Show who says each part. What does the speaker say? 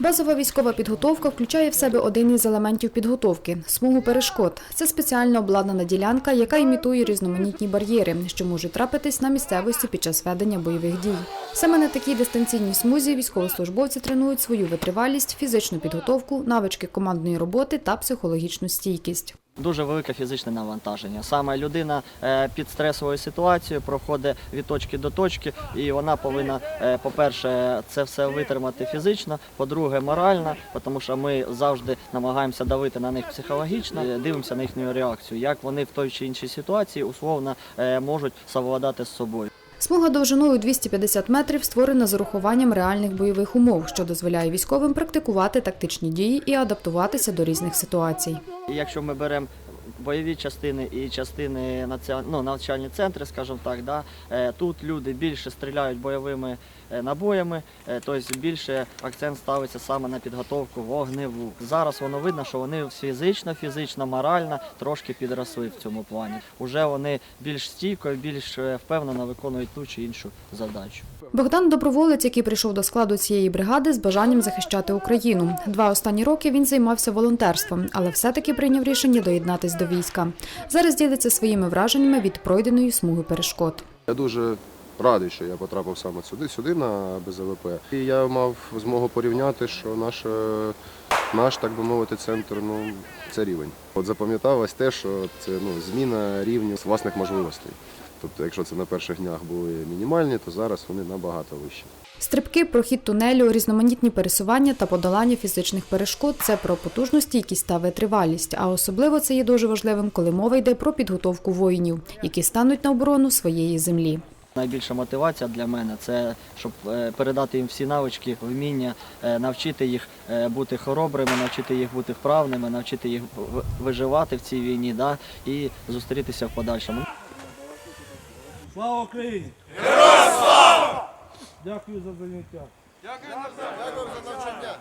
Speaker 1: Базова військова підготовка включає в себе один із елементів підготовки смугу перешкод. Це спеціально обладнана ділянка, яка імітує різноманітні бар'єри, що можуть трапитись на місцевості під час ведення бойових дій. Саме на такій дистанційній смузі військовослужбовці тренують свою витривалість, фізичну підготовку, навички командної роботи та психологічну стійкість.
Speaker 2: Дуже велике фізичне навантаження. Саме людина е, під стресовою ситуацією проходить від точки до точки, і вона повинна, е, по-перше, це все витримати фізично, по-друге, морально, тому що ми завжди намагаємося давити на них психологічно, е, дивимося на їхню реакцію, як вони в той чи іншій ситуації условно можуть совладати з собою.
Speaker 1: Смуга довжиною 250 метрів створена з урахуванням реальних бойових умов, що дозволяє військовим практикувати тактичні дії і адаптуватися до різних ситуацій.
Speaker 2: Якщо ми беремо бойові частини і частини ну, навчальні центри, скажімо так, да, е, тут люди більше стріляють бойовими е, набоями, е, тобто більше акцент ставиться саме на підготовку вогневу. Зараз воно видно, що вони фізично, фізично, морально трошки підросли в цьому плані. Уже вони більш стійко, більш впевнено виконують ту чи іншу задачу.
Speaker 1: Богдан доброволець, який прийшов до складу цієї бригади з бажанням захищати Україну. Два останні роки він займався волонтерством, але все-таки прийняв рішення доєднатись до війська. Зараз ділиться своїми враженнями від пройденої смуги перешкод.
Speaker 3: Я дуже радий, що я потрапив саме сюди, сюди на БЗВП. І я мав змогу порівняти, що наш, е, наш так би мовити, центр ну, це рівень. От запам'яталось те, що це ну, зміна рівню власних можливостей. Тобто, якщо це на перших днях були мінімальні, то зараз вони набагато вищі.
Speaker 1: Стрибки, прохід тунелю, різноманітні пересування та подолання фізичних перешкод це про потужну стійкість та витривалість. А особливо це є дуже важливим, коли мова йде про підготовку воїнів, які стануть на оборону своєї землі.
Speaker 2: Найбільша мотивація для мене це щоб е, передати їм всі навички, вміння, е, навчити їх е, бути хоробрими, навчити їх бути вправними, навчити їх виживати в цій війні да, і зустрітися в подальшому.
Speaker 4: Слава Україні! Героям слава! Дякую за заняття. Дякую за навчання.